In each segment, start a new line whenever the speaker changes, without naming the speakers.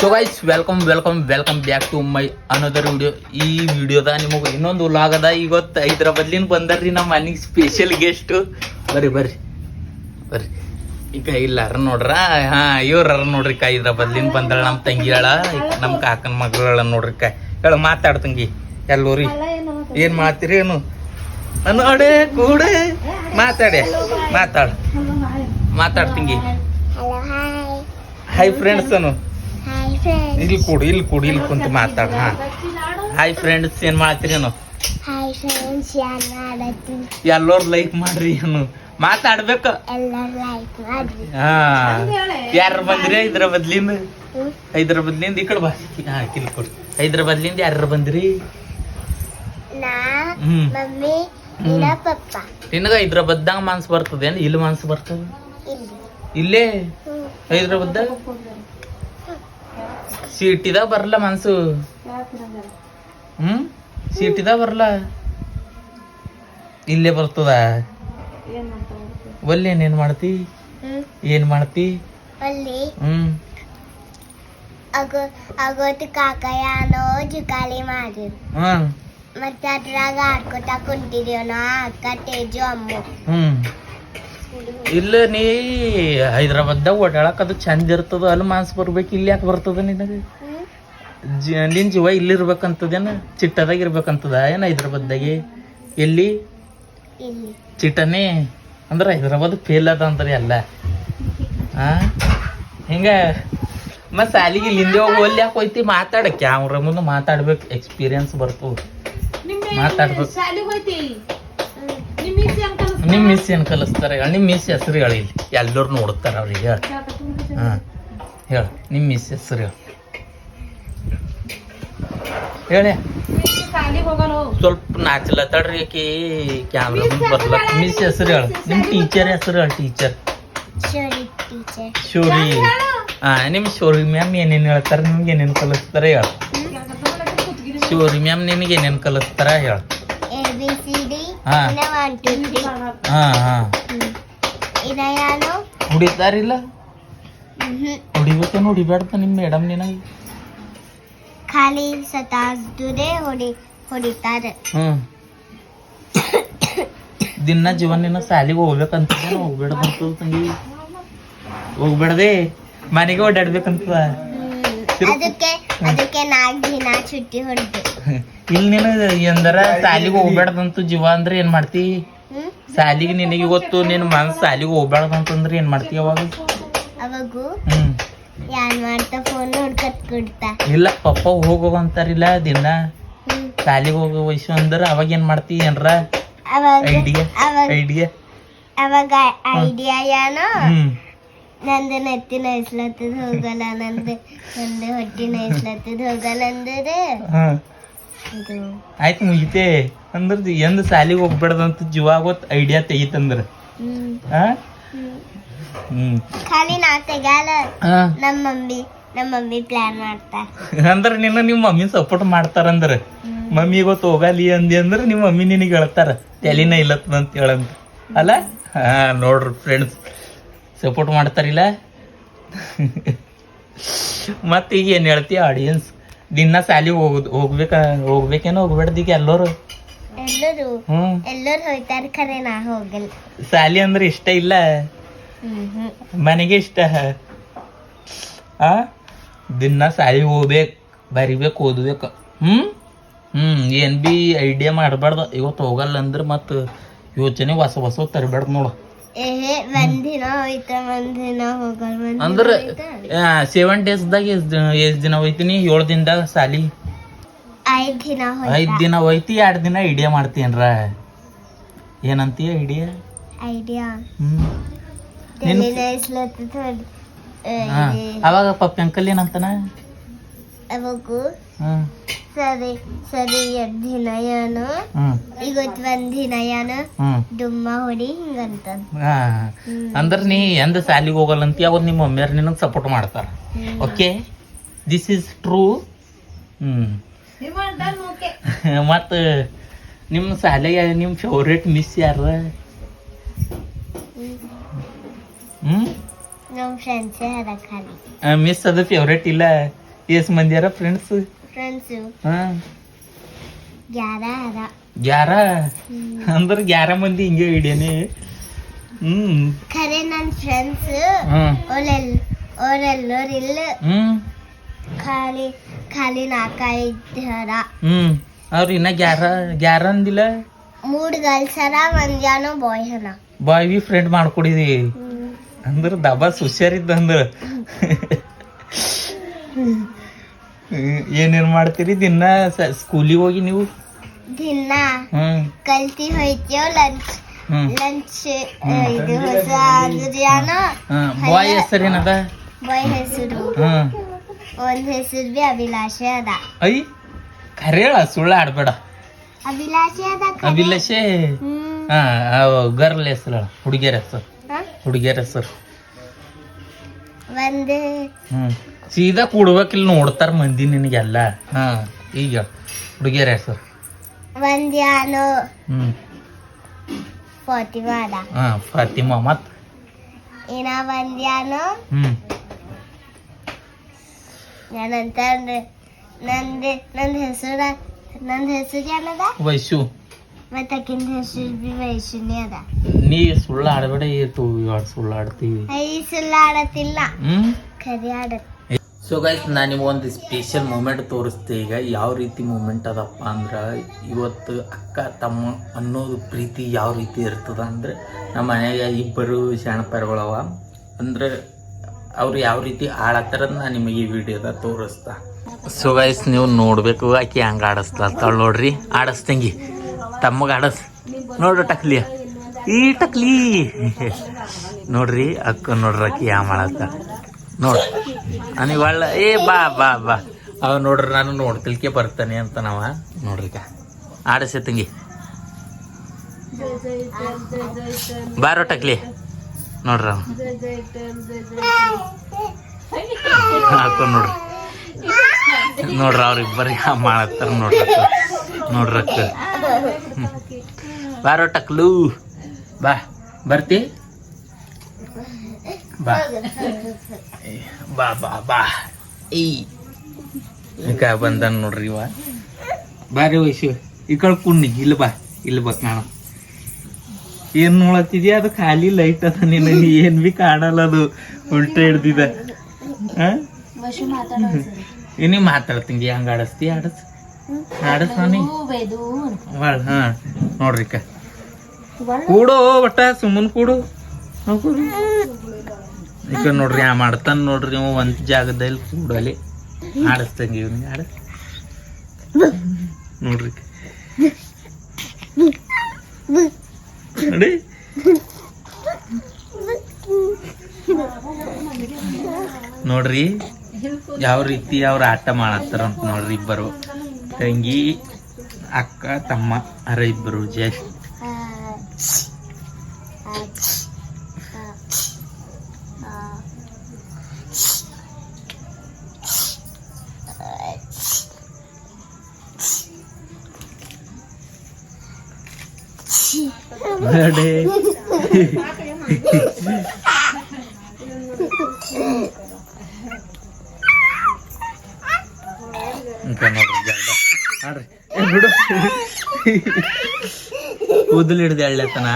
So guys welcome welcome welcome back to my another video ಈ ವಿಡಿಯೋದ ನಿಮಗೆ ಇನ್ನೊಂದು ವ್ಲಾಗ್ ಅದ. ಇವತ್ತು ಹೈದ್ರಾಬಾದ್ಲಿಂದ ಬಂದರ್ರಿ ನಮ್ಮ ಮನೆಗೆ ಸ್ಪೆಷಲ್ ಗೆಸ್ಟ್ ಬರ್ರಿ ಬರ್ರಿ ಬರ್ರಿ. ಈಗ ಇಲ್ಲ ಅರ ನೋಡ್ರ? ಹಾ ಇವ್ರ ಅರ ನೋಡ್ರಿ ಕಾ ಹೈದ್ರಾಬಾದ್ಲಿಂದ ಬಂದಳ ನಮ್ಮ ತಂಗಿ ಹೇಳ ನಮ್ಮ ಕಾಕನ ಮಗಳ ನೋಡ್ರಿ ಕಾ. ಹೇಳ ಮಾತಾಡ್ ತಂಗಿ. ಎಲ್ಲೋರಿ? ಏನು ಮಾಡ್ತೀರಿ ಏನು? ನೋಡೆ ಕೂಡೆ. ಮಾತಾಡೆ. ಮಾತಾಡ. ಮಾತಾಡ್ತಿಂಗಿ
ಹಾಯ್
ಹಾಯ್ ಫ್ರೆಂಡ್ಸ್ ಅನು ಇಲ್ಲಿ ಕೂಡು ಇಲ್ಲಿ ಕೂಡು ಇಲ್ಲಿ ಕುಂತು ಮಾತಾಡ ಹಾ. ಹಾಯ್ ಫ್ರೆಂಡ್ಸ್ ಏನ್ ಮಾಡ್ತೀರೇನು
ಹಾಯ್ ಫ್ರೆಂಡ್ಸ್ ಯಾರು ಮಾಡತ್ತೀನಿ
ಎಲ್ಲೋರ್ ಲೈಕ್ ಮಾಡ್ರಿ ಏನು? ಮಾತಾಡ್ಬೇಕು.
ಎಲ್ಲರೂ ಲೈಕ್ ಮಾಡ್ರಿ.
ಹಾ. ಯಾರು ಬಂದ್ರಿ? ಹೈದ್ರಾಬಾದ್ಲಿಂದ?
ಹ್ಮ್.
ಹೈದ್ರಾಬಾದ್ಲಿಂದ ಈ ಕಡೆ ಬಾ. ಹಾ ಕಿಲ್ ಕೊಡು. ಹೈದ್ರಾಬಾದ್ಲಿಂದ ಯಾರು ಬಂದ್ರಿ?
ನಾ ಮಮ್ಮಿ ಪಪ್ಪ.
ನಿನಗ ಹೈದ್ರಾಬಾದ್ದಾಗ ಮನ್ಸು ಬರ್ತದೇನು? ಇಲ್ಲಿ ಮನ್ಸು ಬರ್ತದ?
ಇಲ್ಲೇ.
ಇಲ್ಲೇ?
ಹ್ಮ್.
ಸೀಟಿದಾಗ ಬರಲ್ಲ ಮನ್ಸು. ಹ್ಮ್? ಸೀಟಿದಾಗ ಬರಲ್ಲ ಇಲ್ಲೇ ಬರ್ತದ. ಒಲ್ಲಿ ಏನೇನ್ ಮಾಡ್ತಿ. ಏನ್ ಮಾಡ್ತಿ? ಹ್ಮ್.
ಜುಕಾಲಿ
ಮಾಡಿ.
ಮತ್ತೆ ಅದ್ರಾಗ ಆಡ್ಕೊತಾ ಕುಂತಿದ್ಯೋ ನಾ ಅಕ್ಕ ತೇಜು ಅಮ್ಮ.
ಹ್ಮ್. ಇಲ್ಲ ನೀ ಹೈದ್ರಾಬಾದ್ದಾಗ ಓಡಾಡಕ್ಕೆ ಅದು ಚಂದ ಇರ್ತದ ಅಲ್ಲಿ ಮಾನ್ಸ್ ಬರ್ಬೇಕು ಇಲ್ಲಿ ಯಾಕೆ ಬರ್ತದ ನಿನಗೆ?
ಜಿ
ಜ- ನಿನ್ ಜೀವ ಇಲ್ಲಿರ್ಬೇಕಂತದೇನು ಚಿಟ್ಟದಾಗ ಇರ್ಬೇಕಂತದ ಏನು ಹೈದ್ರಾಬಾದ್ದಾಗೆ? ಎಲ್ಲಿ? ಚಿಟ್ಟನೇ? ಅಂದ್ರೆ ಹೈದ್ರಾಬಾದ್ ಫೇಲ್ ಅದ ಅಂದ್ರೆ ಎಲ್ಲ ಹಾಂ ಹಿಂಗ ಮತ್ತು ಸಾಲಿಗೆ ಇಲ್ಲಿಂದ ಹೋಗಿ ಒಲ್ಲಿ ಯಾಕೆ ಹೋಯ್ತಿ? ಮಾತಾಡಕ್ಕೆ ಅವ್ರ ಮುಂದೆ ಮಾತಾಡ್ಬೇಕು ಎಕ್ಸ್ಪೀರಿಯನ್ಸ್ ಬರ್ತು ಮಾತಾಡ್ಬೇಕು. ನಿಮ್ ಮಿಸ್ ಏನ್ ಕಲಿಸ್ತಾರೆ ನಿಮ್ಮ ನಿಮ್ ಮಿಸ್ ಹೆಸರು ಹೇಳಿ ಇಲ್ಲಿ. ಎಲ್ಲರೂ ನೋಡ್ತಾರೆ ಅವ್ರಿಗೆ ಹೇಳಿ ಹಾಂ ಹೇಳ. ನಿಮ್ಮ ಮಿಸ್ ಹೆಸರು ಹೇಳಿ. ಹೇಳಿ. ಸ್ವಲ್ಪ ನಾಚಲತ್ತಾಡ್ರಿ ಆಕಿ. ಕ್ಯಾಮ್ರಾ ಮುಂದೆ ಬರ್ಲ. ಮಿಸ್ ಹೆಸರು ಹೇಳ. ನಿಮ್ಮ ಟೀಚರ್ ಹೆಸರು ಹೇಳಿ ಟೀಚರ್
ಶೋರಿ
ಹಾಂ ನಿಮ್ಮ ಶೋರಿ ಮ್ಯಾಮ್ ಏನೇನು ಹೇಳ್ತಾರೆ ನಿಮ್ಗೆ ಏನೇನು ಕಲಿಸ್ತಾರೆ ಹೇಳ. ಶೋರಿ ಮ್ಯಾಮ್ ನಿನಗೆ ಏನೇನು ಕಲಿಸ್ತಾರೆ ಹೇಳ.
ಇನ್ನ ಒನ್ ಟು ತ್ರೀ
ಹಾ ಹಾ.
ಇನ್ನ ಯಾನು
ಹುಡಿತಾರಿಲ್ಲ. ಹೊಡಿಬೇಕೇನು ಹೊಡಿಬಾರ್ದ ನಿಮ್ಮ ಮೇಡಮ್ ನಿನಗೆ?
ಖಾಲಿ ಸತಾಸ್ದುದೇ ಹೊಡಿ ಹೊಡಿತಾರೆ.
ಹ್ಮ್. ದಿನ ಜೀವನ ಸಾಲಿಗೆ ಹೋಗ್ಬೇಕಂತ ಹೋಗ್ಬೇಡದಂತ ತಂಗಿ. ಹೋಗ್ಬೇಡದೆ ಮನೆಗೆ ಓಡಾಡ್ಬೇಕಂತ
ಅದಕ್ಕೆ ಅದಕ್ಕೆ ನಾಲ್ಕು ದಿನ ಚುಟ್ಟಿ ಹೊಡೆದು.
ಇಲ್ಲಿ ನೀನು ಎಂದರ ಸಾಲಿಗೆ ಹೋಗ್ಬೇಡ್ದಂತ ಜೀವ ಅಂದ್ರೆ ಏನ್ ಮಾಡ್ತಿ?
ಹ್ಮ್?
ಸಾಲಿಗೆ ನಿನಗೆ ಗೊತ್ತು ನಿನ್ ಮನ್ಸ್ ಸಾಲಿಗೆ ಹೋಗ್ಬೇಡ್ದಂತಂದ್ರೆ ಏನ್ ಮಾಡ್ತಿ ಅವಾಗ?
ಅವಾಗೂ?
ಹ್ಮ್.
ಯಾನ್ ಮಾಡ್ತಾ? ಫೋನ್ ನೋಡ್ಕತ್ ಕೊಡ್ತಾ
ಇಲ್ಲ ಪಪ್ಪ ಹೋಗೋ ಅಂತಾರಿಲ್ಲ ದಿನ. ಸಾಲಿಗೆ ಹೋಗೋ ವಯಸ್ಸು ಅಂದ್ರೆ ಅವಾಗ ಏನ್ ಮಾಡ್ತಿ ಏನ್ರ?
ಅವಾಗ
ಐಡಿಯಾ
ಅವಾಗ
ಐಡಿಯಾ
ಅವಾಗ ಐಡಿಯಾ ಯಾನೋ?
ಹ್ಮ್.
ನಂದು ನೆತ್ತಿ ನೈಸ್ಲತ್ತದ ಹೋಗಲ್ಲ ನಂದು ನಂದು ಹೊಟ್ಟಿ ನೈಸ್ಲತ್ತದ ಹೋಗಲ್ಲ ಇದು
ಆಯ್ತು ಮುಗಿತೆ. ಅಂದ್ರ ಎಂದ ಸಾಲಿಗೆ ಹೋಗ್ಬೇಡ್ದಂತ ಜೀವ ಆಗೋತ್ ಐಡಿಯಾ ತೆಗಿತಂದ್ರ.
ಖಾಲಿ ನಾ ತೆಗ್ಯಾಲ. ನಮ್ಮ ಮಮ್ಮಿ ನಮ್ಮ ಮಮ್ಮಿ ಪ್ಲಾನ್ ಮಾಡ್ತಾ
ಅಂದ್ರ ನಿನ್ನ ನಿಮ್ಮ ಮಮ್ಮಿ ಸಪೋರ್ಟ್ ಮಾಡ್ತಾರಂದ್ರ ಮಮ್ಮಿ ಇವತ್ತು ಹೋಗಲಿ ಅಂದಿ ಅಂದ್ರ ನಿಮ್ಮ ಮಮ್ಮಿ ನಿನಗೆ ಹೇಳ್ತಾರ. ತಲಿನ ಇಲ್ಲತ್ತದ ಅಂತ ಹೇಳಂತ. ಅಲ್ಲ? ಹಾ ನೋಡ್ರಿ ಫ್ರೆಂಡ್ಸ್ ಸಪೋರ್ಟ್ ಮಾಡ್ತಾರಿಲ್ಲ. ಮತ್ತೆ ಈಗ ಏನು ಹೇಳ್ತಿ ಆಡಿಯನ್ಸ್ ದಿನ ಸಾಲಿ ಹೋಗುದು ಹೋಗ್ಬೇಕ ಹೋಗ್ಬೇಕೇನೋ ಹೋಗ್ಬೇಡ್ದೀಗ ಎಲ್ಲರೂ.
ಎಲ್ಲರೂ?
ಹ್ಮ್.
ಎಲ್ಲರೂ ಹೋಯ್ತಾರ ಖರೆ ನಾ ಹೋಗಲ್ಲ.
ಸಾಲಿ ಅಂದ್ರೆ ಇಷ್ಟ ಇಲ್ಲ? ಮನೆಗೆ ಇಷ್ಟ? ಆ? ದಿನ ಸಾಲಿ ಹೋಗ್ಬೇಕು ಬರಿಬೇಕು ಓದ್ಬೇಕು. ಹ್ಮ್? ಹ್ಮ್ ಏನ್ ಬಿ ಐಡಿಯಾ ಮಾಡಬಾರ್ದು. ಇವತ್ತು ಹೋಗಲ್ಲ ಅಂದ್ರೆ ಮತ್ತೆ ಯೋಚನೆ ಹೊಸ ಹೊಸ ತರಬೇಡ ನೋಡು.
ಸೆವೆನ್
ಅಂದ್ರೆ ಸೆವೆನ್ ಡೇಸ್ದಾಗ ಎಷ್ಟ್ ದಿನ ಹೋಯ್ತೀನಿ? ಏಳು ದಿನದಾಗ ಸಾಲಿ?
ಐದ್ ದಿನ ಹೋಯ್ತಿ.
ಎರಡ್ ದಿನ ಐಡಿಯಾ ಮಾಡ್ತೀನ್ರ? ಏನಂತೀಯ ಐಡಿಯಾ
ಐಡಿಯಾ.
ಅವಾಗ ಪಪ್ಪಿ ಅಂಕಲ್ ಏನಂತಾನ?
ಅವಾಗೂ
ಹ್ಮ್
ಸರಿ ಸರಿ ಎರಡ್ ದಿನ ಏನು?
ಈಗ
ಇವತ್ ಒಂದ್ ದಿನ ಏನು ಡುಮ್ಮ ಹೊಡಿ ಹಿಂಗಂತ.
ಅಂದ್ರ ನೀ ಎಂದ ಸಾಲಿಗೆ ಹೋಗಲ್ಲ ಅಂತ ಅವ್ರು ನಿಮ್ಮ ಮಮ್ಮಿಯರ್ ನಿನಗೆ ಸಪೋರ್ಟ್ ಮಾಡ್ತಾರ. Okay this is true hmm. ಮತ್ತು ನಿಮ್ಮ ಶಾಲೆಗೆ ನಿಮ್ಮ ಫೇವ್ರೇಟ್ ಮಿಸ್ ಯಾರ? ಹ್ಮ್? ಮಿಸ್ ಅದು ಫೇವ್ರೇಟ್ ಇಲ್ಲ. ಎಷ್ಟ್ ಮಂದಿ ಯಾರ ಫ್ರೆಂಡ್ಸ್
ಫ್ರೆಂಡ್ಸು
ಹಾ.
ಗ್ಯಾರ ಅದ.
ಗ್ಯಾರ?
ಹ್ಮ್.
ಗ್ಯಾರ ಮಂದಿ ಹಿಂಗೆ ಹಿಡಿಯನೆ. ಹ್ಮ್.
ಖರೆ ನನ್ನ ಫ್ರೆಂಡ್ಸ್
ಅವರೆಲ್ಲ
ಅವರೆಲ್ ಅವರೆಲ್ಲರೂ ಇಲ್ಲ
ಹ್ಮ್.
ಖಾಲಿ ಖಾಲಿ ನಾಲ್ಕೈದು ಹರ
ಹ್ಮ್. ಅವ್ರು ಇನ್ನ ಗ್ಯಾರ ಗ್ಯಾರ ಅಂದಿಲ್ಲ?
ಮೂರು ಗರ್ಲ್ಸ್ ಹರ ಒಂದ್ ಬಾಯ್ ಹನ
ಬಾಯ್ ಬಿ ಫ್ರೆಂಡ್ ಮಾಡ್ಕೊಡಿದಿ. ಅಂದ್ರೆ ದಬಾ ಹುಷಾರಿದ್ದ ಅಂದ್ರೆ. ಏನೇನ್ ಮಾಡ್ತೀರಿ? ದಿನ ಸ್ಕೂಲಿಗೆ ಹೋಗಿ ನೀವು?
ದಿನ ಕಲ್ತಿ ಹೋಯ್ತೇವ್ ಲಂಚ್ ಲಂಚ್ ಇದು ಹೊಸ ಅಂದ್ರೆ
ಹ್ಮ್. ಬಾಯ್ ಹೆಸರೇನದ?
ಬಾಯ್ ಹೆಸರು. ಒಂದ್ ಹೆಸರು ಬಿ ಅಭಿಲಾಷೆ ಅದ.
ಐ ಖರೆ ಸುಳ್ಳ ಆಡ್ಬೇಡ.
ಅಭಿಲಾಷೆ ಅದ.
ಅಭಿಲಾಷೆ? ಹಾ ಗರ್ಲ್ ಹೆಸರು ಹುಡುಗಿಯರ ಹೆಸರು? ಹುಡುಗಿಯರ ಹೆಸರು.
ಒಂದು.
ಸೀದಾ ಕೂಡ್ಬೇಕಿಲ್ಲ ನೋಡ್ತಾರ ಮಂದಿ ನಿನಗೆಲ್ಲ. ಹಾ. ಈಗ ಹುಡುಗಿಯರ ಹೆಸರು?
ಒಂದ್ ಯಾನು
ಹ್ಮ್ ಹಾ ಫಾತಿಮಾ. ಮತ್?
ಇನ್ನ
ಹ್ಮ್.
ನಂತರ ನಂದು ನಂದ್ ಹೆಸರು ನಂದ್ ಹೆಸರು ಏನದ? ಮತ್ತ ಹೆಸರು ಬಿ ಅದ.
ನೀ ಸುಳ್ಳು ಆಡಬೇಡ ಏತು ಇವಾಗ ಸುಳ್ಳು ಆಡ್ತೀವಿ
ಐ ಸುಳ್ಳ ಆಡತಿಲ್ಲ
ಹ್ಮ್.
ಖರೆ ಆಡತ್
ಸೊ ಗೈಸ್ ನಾನು ನಿಮಗೊಂದು ಸ್ಪೆಷಲ್ ಮೂಮೆಂಟ್ ತೋರಿಸ್ತೆ. ಈಗ ಯಾವ ರೀತಿ ಮೂಮೆಂಟ್ ಅದಪ್ಪ ಅಂದ್ರೆ, ಇವತ್ತು ಅಕ್ಕ, ತಮ್ಮ ಅನ್ನೋದು ಪ್ರೀತಿ ಯಾವ ರೀತಿ ಇರ್ತದ ಅಂದ್ರೆ, ನಮ್ಮ ಮನೆಯಾಗ ಇಬ್ಬರು ಶಾಣಪರ್ಗಳವ ಅಂದ್ರೆ, ಅವ್ರು ಯಾವ ರೀತಿ ಆಡತ್ತಾರ ನಾನು ನಿಮಗೆ ಈ ವಿಡಿಯೋದಾಗ ತೋರಿಸ್ತಾ. ಸೊ ಗೈಸ್ ನೀವು ನೋಡ್ಬೇಕು ಆಕಿ ಹಂಗೆ ಆಡಿಸ್ತಾಳ ನೋಡ್ರಿ. ಆಡಿಸ್ತಂಗಿ. ತಮ್ಮಗ ಆಡಸ್. ನೋಡ್ರಿ ಟಕ್ಲಿ. ಈ ಟಕ್ಲಿ. ನೋಡ್ರಿ, ಅಕ್ಕ ನೋಡ್ರಿ ಆಕೆ ಯಾ ಮಾಡತ್ತ ನೋಡ್. ನನಗೆ ಒಳ್ಳ ಏ, ಬಾ ಬಾ ಬಾ. ಅವ ನೋಡ್ರಿ ನಾನು ನೋಡ್ತಿಲ್ಕೆ ಬರ್ತಾನೆ ಅಂತ ನಾವ. ನೋಡ್ರಿ ಈಗ. ಆಡಸೆ ತಂಗಿ. ಬಾರೋ ಟಕ್ಲಿ ನೋಡ್ರಿ ಅವ. ಹಾಕೋ ನೋಡ್ರಿ. ನೋಡ್ರಿ ಅವ್ರಿಬ್ಬರಿಗೆ ಮಾಡತ್ತಾರ ನೋಡ್ರಕ್ಕ ಹ್ಮ್. ಬಾರೋ ಟಕ್ಲು ಬಾ. ಬರ್ತಿ? ಬಾ ಬಾ ಬಾ ಬಾ ಈ ಈಗ ಬಂದನ್ ನೋಡ್ರಿ ಇವ ಬಾರಿ ವಯಸ್ಸು ಈ ಕಡೆ ಕುಣ್ಣಿ ಇಲ್ಲ ಬಾ. ಇಲ್ಲಿ ಬಾ ಕಾಣ. ಏನ್ ನೋಡತ್ತಿದ್ಯಾ? ಅದು ಖಾಲಿ ಲೈಟ್ ಅದ ನೀನು ಏನ್ ಬಿ ಕಾಣಲ್ಲ ಅದು. ಉಲ್ಟ ಹಿಡ್ದಿದ. ಏನೇ ಮಾತಾಡ್ತಿಂಗಿ ಹಂಗ ಆಡಸ್ತಿ ಆಡಸ್. ಆಡಸ್ ನಾನಿ ಬಾಳ ಹಾ. ನೋಡ್ರಿ ಕ ಕೂಡು ಒಟ್ಟ ಸುಮ್ಮನ್ ಕೂಡು. ಈಗ ನೋಡ್ರಿ, ಆ ಮಾಡ್ತಾನ ನೋಡ್ರಿ ನೀವು ಒಂದ್ ಜಾಗದಲ್ಲಿ ಕೂಡಲಿ. ಆಡಸ್ತಂಗ ಇವ್ನಿಗೆ, ಆಡ. ನೋಡ್ರಿ. ನೋಡಿ. ನೋಡ್ರಿ, ಯಾವ ರೀತಿ ಅವ್ರ ಆಟ ಮಾಡತ್ತಾರ ಅಂತ ನೋಡ್ರಿ ಇಬ್ಬರು. ತಂಗಿ, ಅಕ್ಕ, ತಮ್ಮ, ಅರ ಇಬ್ಬರು ಜಸ್ಟ್ ಏ, ಬಿಡು. ಕೂದಲು ಹಿಡ್ದು ಎಳ್ಳೆತ್ತನ?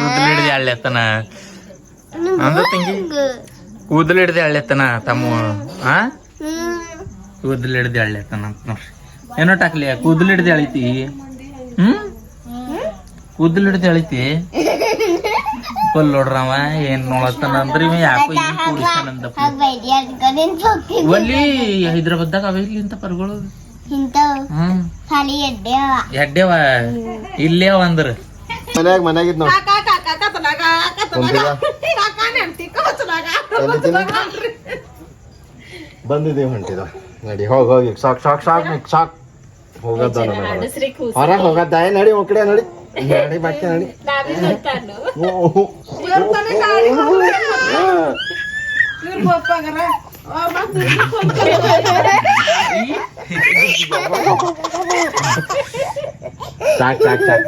ಕೂದಲು ಹಿಡ್ದು ಎಳ್ಳೆತ್ತನ? ಅಂದ ತಂಗಿ. ಕೂದಲು ಹಿಡ್ದು ಎಳ್ಳೆತ್ತನ ತಮ್ಮ? ಆ? ಕೂದಲು ಹಿಡ್ದು ಎಳ್ಳೆತ್ತನ ಅಂತ ನೋಡ್ರಿ. ಏನೋ ಟಾಕ್ಲಿ ಕೂದಲು ಹಿಡ್ದು ಎಳಿತಿ. ಹ್ಮ್? ಕೂದಲು ಹಿಡಿದು ಹೇಳ್ತಿ ನೋಡ್ರವ ಏನ್ ನೋಡತ್ತಾನ ಅಂದ್ರೆ ಇವ ಯಾಕೋ ಕೂಡಿಸ್ತಾನಂದ ಒಲ್ಲಿ ಹೈದ್ರಾಬಾದ್ದಾಗ ಅವ ಇಲ್ಲಿ ಇಂತ ಪರ್ಗಳು. ಎಡ್ಡೇವ. ಇಲ್ಲೇ ಅವ ಅಂದ್ರ.
ಮನ್ಯಾಗ ಮನ್ಯಾಗಿದ್ ಬಂದಿದೀವಿ ಬಂದಿದ್ದೀವಿ ಹೊಂಟಿದ. ನಡಿ ಹೋಗ್ ಹೋಗಿ ಸಾಕ್ ಸಾಕ್ ಸಾಕ್ ಸಾಕ್. ಹೋಗದ್ದ ಹೊರಗ್ ಹೋಗದ್ದ ನಡಿ ಒಕ್ಕಡೆ ನಡಿ. ನಡಿ ಬಾಕಿ ನಡಿ ಓ, ಓ, ಸಾಕ್ ಸಾಕ್ ಸಾಕ್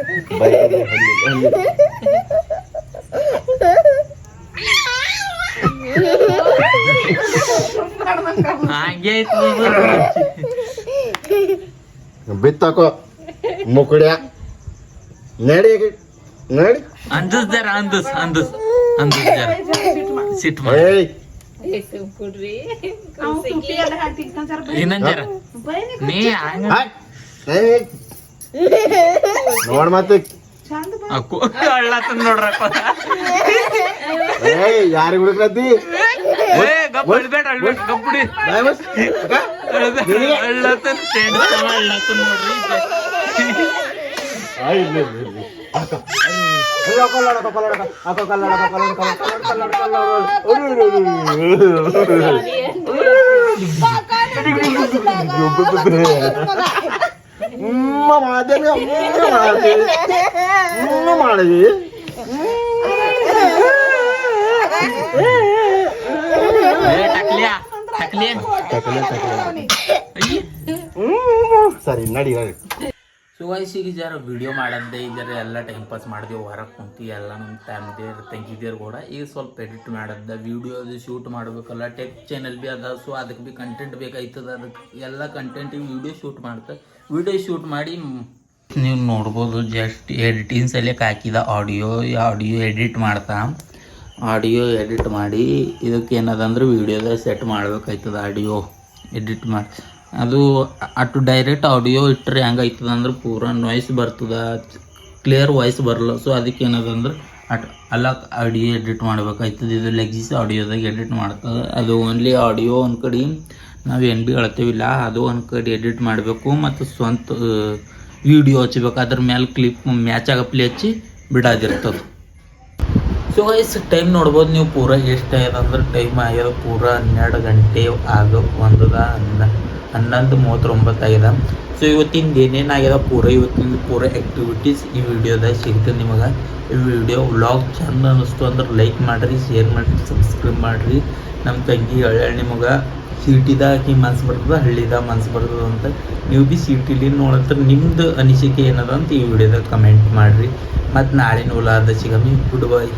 ನಡಿ. ನಡಿ.
ಅಂದಸ್ ಜರ ಅಂದಸ್ ಅಂದಸ್. ಅಂದಸ್ ಜರ. ಸಿಟ್ ಮಾಡಿ. ಇನ್ನೊಂದ್ ಜರ. ನೀ.
ನೋಡ್ ಮತ್ತೆ.
ನೋಡ್ರಪ್ಪ.
ಏಯ್ ಯಾರಿಗೆ
ಅಳ್ಬೇಡ ಗಪ್ಪುಡಿ
ಬಾಯ್ ಬಸ್. ಅಕ್ಕ?
ಅಳ್ಳತ್ತನ್ ಫ್ರೆಂಡ್ ಅಳ್ಳತ್ತನ್ ನೋಡ್ರಿ
ಆಯ್, ಇರ್ಲಿ, ಇರ್ಲಿ, ಇರ್ಲಿ. ಅಕ್ಕ. ಏಯ್, ಅಕ್ಕ, ಅಲ್ಲ, ಅಕ್ಕ, ಅಲ್ಲ, ಅಕ್ಕ. ಅಕ್ಕ, ಅಲ್ಲ, ಅಕ್ಕ, ಅಲ್ಲ, ಅಕ್ಕ, ಅಲ್ಲ, ಅಕ್ಕ, ಅಲ್ಲ, ಅಕ್ಕ, ಅಲ್ಲ, ಅಕ್ಕ, ಅಲ್ಲ. ಉಮ್ಮ ಮಾಡ್ದೇನೆ, ಉಮ್ಮ ಮಾಡ್ದೆ. ಉಮ್ಮ ಮಾಡಿದಿ
ಏ ಟಕ್ಲಿಯಾ ಟಕ್ಲಿ ಅಯ್ಯ
ಸರಿ ನಡಿ ನಡಿ
ಸೊ ವಯಸ್ಸಿಗೆ ಜರ ವಿಡಿಯೋ ಮಾಡಂದೆ ಜರ ಎಲ್ಲ ಟೈಮ್ ಪಾಸ್ ಮಾಡಿದೆವು ಹೊರಗೆ ಕುಂತಿ ಎಲ್ಲ ನಮ್ಮ ತಂದೆ, ತಂಗಿದೇರು ಕೂಡ ಈಗ ಸ್ವಲ್ಪ ಎಡಿಟ್ ಮಾಡದ್ದ ವಿಡಿಯೋ ಅದು ಶೂಟ್ ಮಾಡಬೇಕಲ್ಲ ಟೆಕ್ ಚಾನಲ್ ಭೀ ಅದ ಸೊ ಅದಕ್ಕೆ ಭೀ ಕಂಟೆಂಟ್ ಬೇಕಾಯ್ತದ ಅದಕ್ಕೆ ಎಲ್ಲ ಕಂಟೆಂಟ್ ವಿಡಿಯೋ ಶೂಟ್ ಮಾಡ್ತಾ. ವಿಡಿಯೋ ಶೂಟ್ ಮಾಡಿ ನೀವು ನೋಡ್ಬೋದು ಜಸ್ಟ್ ಎಡಿಟಿಂಗ್ ಸಲಕ್ಕೆ ಹಾಕಿದ ಆಡಿಯೋ ಆಡಿಯೋ ಎಡಿಟ್ ಮಾಡ್ತಾ. ಆಡಿಯೋ ಎಡಿಟ್ ಮಾಡಿ ಇದಕ್ಕೆ ಏನದಂದ್ರೆ ವೀಡಿಯೋದ ಸೆಟ್ ಮಾಡ್ಬೇಕಾಯ್ತದ ಆಡಿಯೋ ಎಡಿಟ್ ಮಾಡಿ ಅದು ಅಟ್ಟು ಡೈರೆಕ್ಟ್ ಆಡಿಯೋ ಇಟ್ಟರೆ ಹೆಂಗಾಯ್ತದ ಅಂದ್ರೆ ಪೂರ ನಾಯ್ಸ್ ಬರ್ತದ ಕ್ಲಿಯರ್ ವಾಯ್ಸ್ ಬರಲ್ಲ. ಸೊ ಅದಕ್ಕೆ ಏನದಂದ್ರೆ ಅಟ್ ಅಲ್ಲ ಆಡಿಯೋ ಎಡಿಟ್ ಮಾಡ್ಬೇಕಾಯ್ತದ. ಇದು ಲೆಗ್ಸಿಸ್ ಆಡಿಯೋದಾಗ ಎಡಿಟ್ ಮಾಡ್ತದೆ. ಅದು ಓನ್ಲಿ ಆಡಿಯೋ ಒಂದು ಕಡೆ ನಾವು ಏನು ಭೀ ಹೇಳ್ತೇವಿಲ್ಲ ಅದು ಒಂದು ಕಡೆ ಎಡಿಟ್ ಮಾಡಬೇಕು ಮತ್ತು ಸ್ವಂತ ವಿಡಿಯೋ ಹಚ್ಬೇಕು. ಅದ್ರ ಮೇಲೆ ಕ್ಲಿಪ್ ಮ್ಯಾಚ್ ಆಗಪ್ಲಿ ಹಚ್ಚಿ ಬಿಡೋದಿರ್ತದೆ. ಸೊ ಇಸ್ ಟೈಮ್ ನೋಡ್ಬೋದು. ನೀವು ಪೂರ ಎಷ್ಟು ಆಗ್ಯದ ಟೈಮ್ ಆಗ್ಯದ. ಪೂರ ಹನ್ನೆರಡು ಗಂಟೆ ಆಗ ಒಂದದ ಹನ್ನೊಂದು ಮೂವತ್ತೊಂಬತ್ತು ಆಗಿದೆ ಸೊ ಇವತ್ತಿಂದ ಏನೇನು ಆಗ್ಯದ ಪೂರ ಇವತ್ತಿಂದ ಪೂರ ಆ್ಯಕ್ಟಿವಿಟೀಸ್ ಈ ವಿಡಿಯೋದಾಗ ಸಿಗ್ತದೆ ನಿಮಗೆ. ಈ ವಿಡಿಯೋ ವ್ಲಾಗ್ ಚಂದ ಅನ್ನಿಸ್ತು ಅಂದ್ರೆ ಲೈಕ್ ಮಾಡಿರಿ ಶೇರ್ ಮಾಡಿರಿ ಸಬ್ಸ್ಕ್ರೈಬ್ ಮಾಡಿರಿ. ನಮ್ಮ ತಂಗಿ ಹಳ್ಳಿ ನಿಮಗೆ ಸಿಟಿದಾಗ ಮನ್ಸು ಬರ್ತದೆ ಹಳ್ಳಿದಾಗ ಮನ್ಸು ಬರ್ತದೆ ಅಂತ. ನೀವು ಭೀ ಸಿಟಿಲಿ ನೋಡಂತ್ರ, ನಿಮ್ದು ಅನಿಸಿಕೆ ಏನದ ಅಂತ ಈ ವಿಡಿಯೋದಾಗ ಕಮೆಂಟ್ ಮಾಡಿರಿ. ಮತ್ತು ನಾಳೆ ನೋಲಾರ್ದ ಸಿಗಮಿ ಗುಡ್ ಬಾಯ್